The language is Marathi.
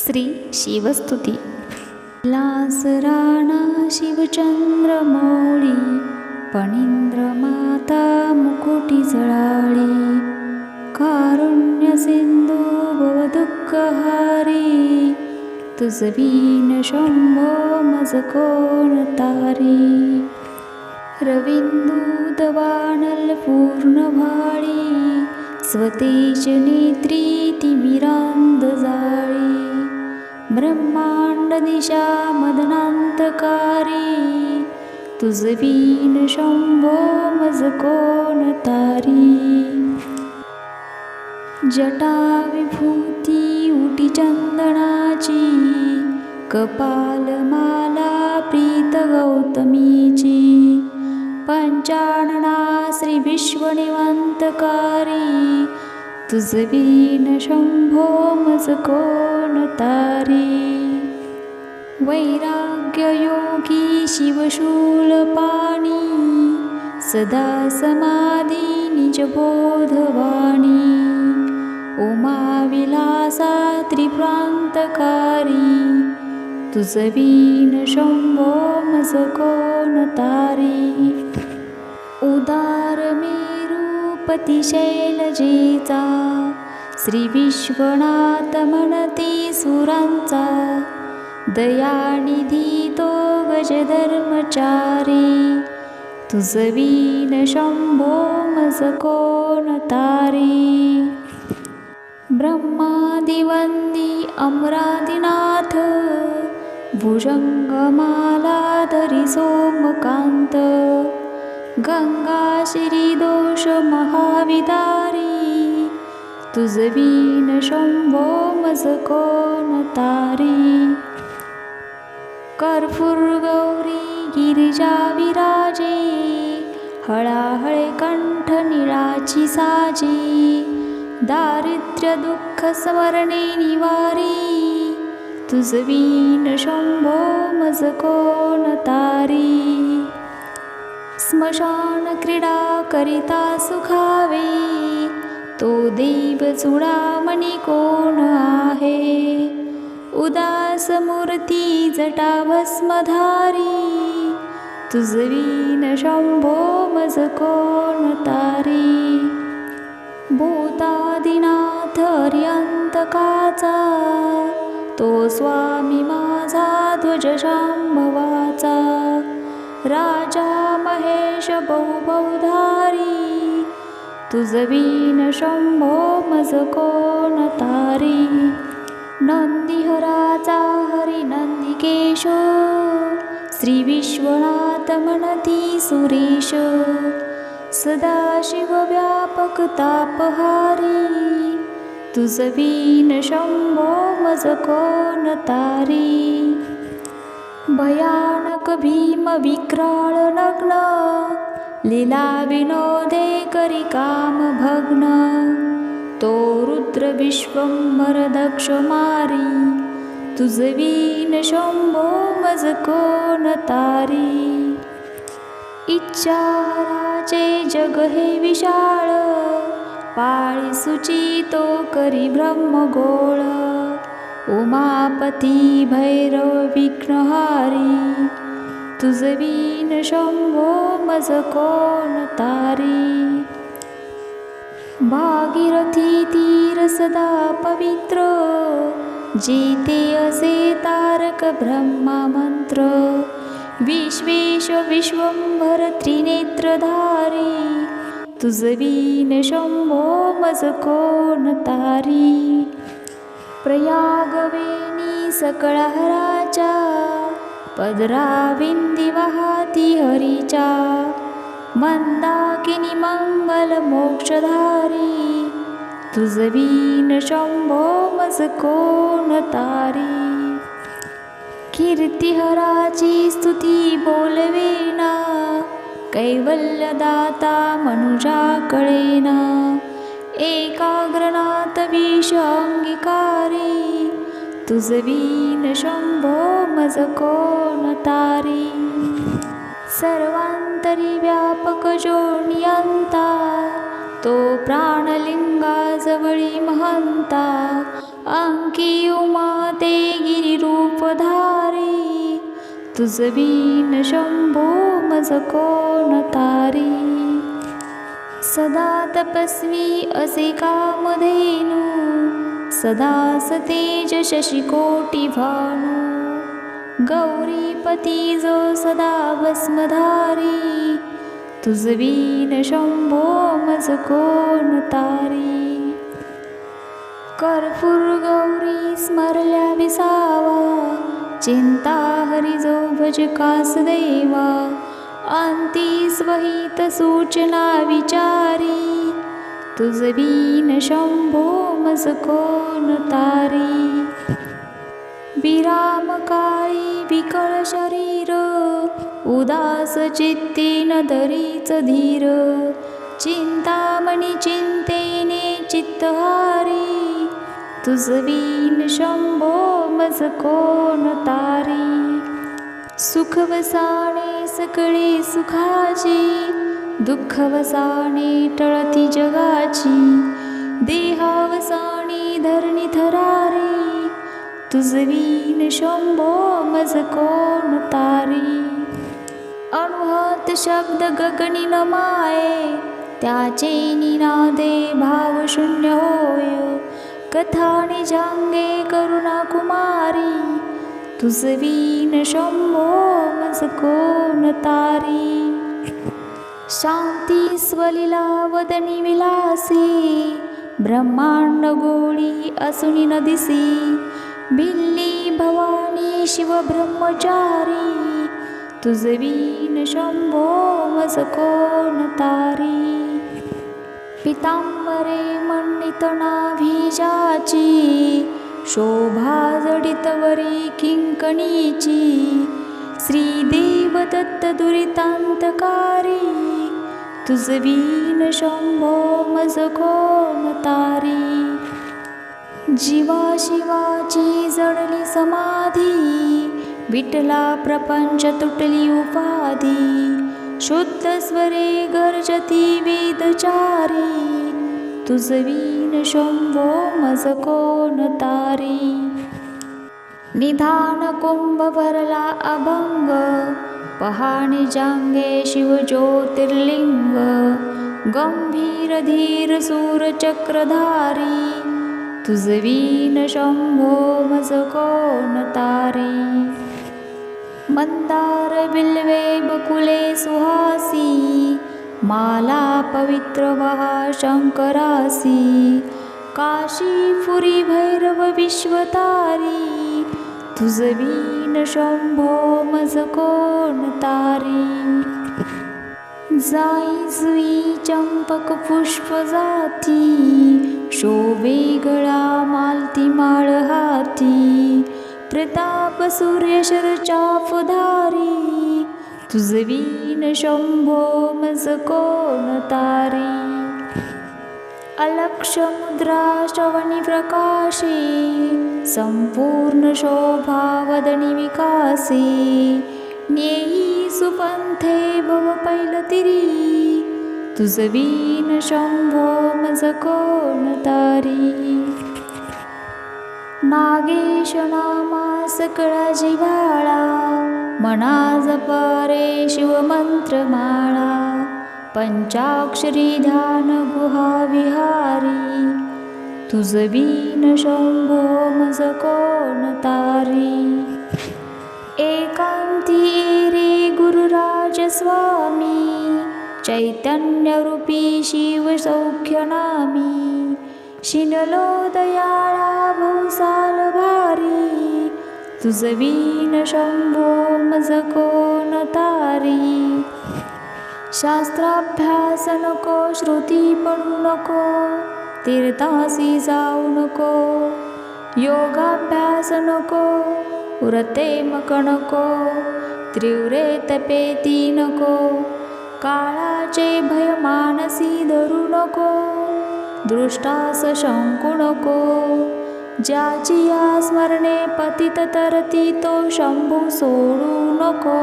श्री शिवस्तुती. लासराणा शिवचंद्रमौळी पणिंद्र माता मुकुटी जळाळी कारुण्य सिंधू भवदुःखहारी तुझ बीन शंभो मज कोण तारी रविंदूदवानल पूर्ण भाळी स्वतेज नेत्री तिमिरांद ब्रह्मांड दिशा मदनांतकारी. तुझ बीन शंभो मज कोण तारी. जटा विभूती उटी चंदनाची. कपालमाला प्रीत गौतमीची. पंचाणना श्री विश्वनिवंतकारी. तुझ बीन शंभो मज कोण तारी वैराग्ययोगी शिवशूलपाणि सदा समाधिनिजबोधवाणी निजबोधवाणी। उमाविलासा त्रिप्रान्तकारी वीण शम्भो मारी उदारूपतिशैलजेता मेरूपती श्री विश्वनाथ म्हणती सुरांचा दयानिधी तो गजधर्मचारी. तुझ शंभो मज कोण तारी. ब्रह्मादिवंदी अमरादिनाथ भुजंगमालाधरी सोमकांत. गंगा श्रीदोष महाविदारी तुझ वीन शंभो मज कोण तारी. कर्पूर गौरी गिरिजा विराजे हळाहळे कंठ निळाची साजी. दारिद्र्य दुःख स्मरणे निवारी तुझ शंभो मज कोण तारी. स्मशान क्रीडा करिता सुखा तो देव चुडामणी कोण आहे? उदास मूर्ती जटा भस्मधारी शंभो मज कोण तारी? भूतादिनाथ अर्यंतकाचा तो स्वामी माझा ध्वज शांभवाचा राजा महेश बहुबहुधारी तुझ वीन शंभो मज कोण तारी? नंदीहराचा हरी नंदिकेश श्री विश्वनाथ म्हणती सुरेश. सदाशिव व्यापक तापहारी तुझ वीन शंभो मज कोण तारी? भयानक भीम विक्राळ नग्न लीला विनोदे करी काम भग्न। तो रुद्र विश्वंभर दक्ष मारी। तुझ बीन शंभो मज कोण तारी। इच्छाराचे जग हे विशाळ। पाळी सुची तो करी ब्रह्मगोळ उमापती भैरव विघ्नहारी। तुझ बीन शंभो मज कोण तारी। भागीरथी तीर सदा पवित्र जेते असे तारक ब्रह्मा मंत्र। विश्वेश विश्वंभर त्रिनेत्रधारी तुझ बीन शंभो मज कोण तारी। प्रयागवेणी सकळहराच्या पदराविंदी वाहती हरीच्या मंदाकिनी मंगल मोक्षधारी तुझवीन शंभो मज कोण तारी. कीर्तिहराची स्तुती बोलवेना कैवल्यदाता मनुजा कळेना एकाग्रनाथ विष अंगीकारी तुझवीन शंभो मज कोण तारी? सर्वांतरी व्यापक जोनियंता तो प्राणलिंगाजवळी महंता. अंकी उमा ते गिरिरूपधारी तुझबीन शंभो मज कोण तारी? सदा तपस्वी असे कामधेनु सदा सतेज शशिकोटिभानु गौरीपती जो सदा भस्मधारी तुझवीन शंभो मज कोण तारी कर्पूर गौरी स्मरल्या विसावा चिंता हरी जो भज कास देवा अंती स्वहित सूचना विचारी तुझवीन शंभो मज कोण तारी विराम काळी विकळ शरीर उदास चित्ती न धरीच धीर. चिंतामणी चिंतेने चित्तहारी तुझवीन शंभो मज कोण तारी. सुख वसाणे सकळे सुखाची दुःख वसाणे टळती जगाची. देहा तुझवीन शंभो मज कोण तारी? अणुहत शब्द गगनी न माये त्याचे निनादे भाव शून्य होय. कथाने जांगे करुणा कुमारी तुझवीन शंभो मज कोण तारी? शांती स्वलिला वदनी विलासी ब्रह्मांड गोळी असुनी न दिसी. भिल्ली भवानी शिव ब्रह्मचारी तुझवीन शंभो मज कोण तारी. पितांबरे मंडित नाभिजाची शोभा जडितवरी किंकणीची. श्रीदेव दत्त दुरितांतकारी तुझवीन शंभो मज कोण तारी. जीवा शिवाची जडली समाधी विठला प्रपंच तुटली उपाधी. शुद्ध स्वरे गर्जती वेदचारी तुझवीन शंभो मज कोण तारी. निधान कुंभ भरला अभंग पहाणी जांगे शिव ज्योतिर्लिंग गंभीर धीर सूर चक्रधारी. तुझवीन शंभो मज कोण तारी? मंदार बिल्वे बकुले सुहासी माला पवित्र वहा शंकरासी काशी फुरी भैरव विश्वतारी तुझवीन शंभो मज कोण तारी? जाई जुई चंपक पुष्प जाती शोभे गला माल्ति मा हा प्रतापसूर्यधारी शम्भो मोली अलक्षं द्राशवनि प्रकाशी संपूर्ण शोभा वदनि विकाशी न्येहि सुपन्थे भव पैलतिरी तुझवी कृष्ण शंभो मज कोण तारी नागेश नामा सकळा जिवाळा मना जपारे शिवमंत्र माळा पंचाक्षरी ध्यान गुहा विहारी। तुझवीन शंभो मज कोण तारी एकांती रे गुरुराज स्वामी चैतन्यरूपी शिव सौख्य नामी शिनलो दयाळा भौसाल भारी तुझवीन शंभो मज तारी शास्त्राभ्यास नको श्रुती पडू नको तीर्थासी जाऊ नको योगाभ्यास नको उरते मक नको त्रिवरे तपेती नको। काळाचे भय मानसी धरू नको दृष्टास शंकू नको. ज्याची या स्मरणे पतित तरती तो शंभू सोडू नको.